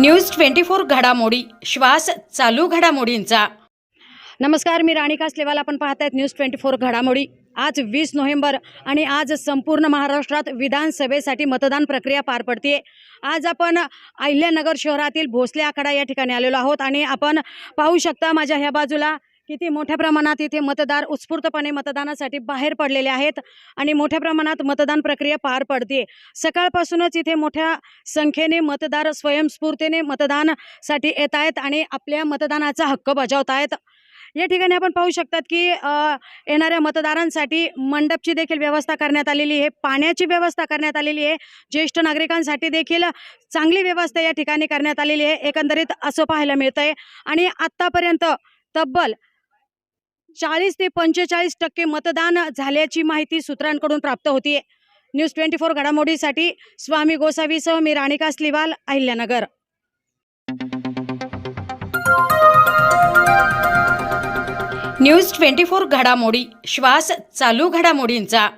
News twenty four घडामोडी. श्वास चालू घडामोडींचा. नमस्कार मी राणी कासलेवाल आपण पाहतायत न्यूज ट्वेंटी फोर घडामोडी. आज वीस नोव्हेंबर आणि आज संपूर्ण महाराष्ट्रात विधानसभेसाठी मतदान प्रक्रिया पार पडते आज आपण अहिल्यानगर शहरातील भोसले आखाडा या ठिकाणी आलेलो आहोत आणि आपण पाहू शकता माझ्या ह्या बाजूला किती मोठ्या प्रमाणात इथे मतदार उत्स्फूर्तपणे मतदानासाठी बाहेर पडलेले आहेत आणि मोठ्या प्रमाणात मतदान प्रक्रिया पार पडते सकाळपासूनच इथे मोठ्या संख्येने मतदार स्वयंस्फूर्तीने मतदानासाठी येत आहेत आणि आपल्या मतदानाचा हक्क बजावत आहेत. या ठिकाणी आपण पाहू शकतात की येणाऱ्या मतदारांसाठी मंडपची देखील व्यवस्था करण्यात आलेली आहे. पाण्याची व्यवस्था करण्यात आलेली आहे. ज्येष्ठ नागरिकांसाठी देखील चांगली व्यवस्था या ठिकाणी करण्यात आलेली आहे. एकंदरीत असं पाहायला मिळतं आहे आणि आत्तापर्यंत तब्बल चाळीस ते पंचेचाळीस टक्के मतदान झाल्याची माहिती सूत्रांकडून प्राप्त होतीये. न्यूज ट्वेंटी फोर घडामोडीसाठी स्वामी गोसावीसह मी Ranika Sliwal Ahilyanagar. News twenty four घडामोडी श्वास चालू घडामोडींचा.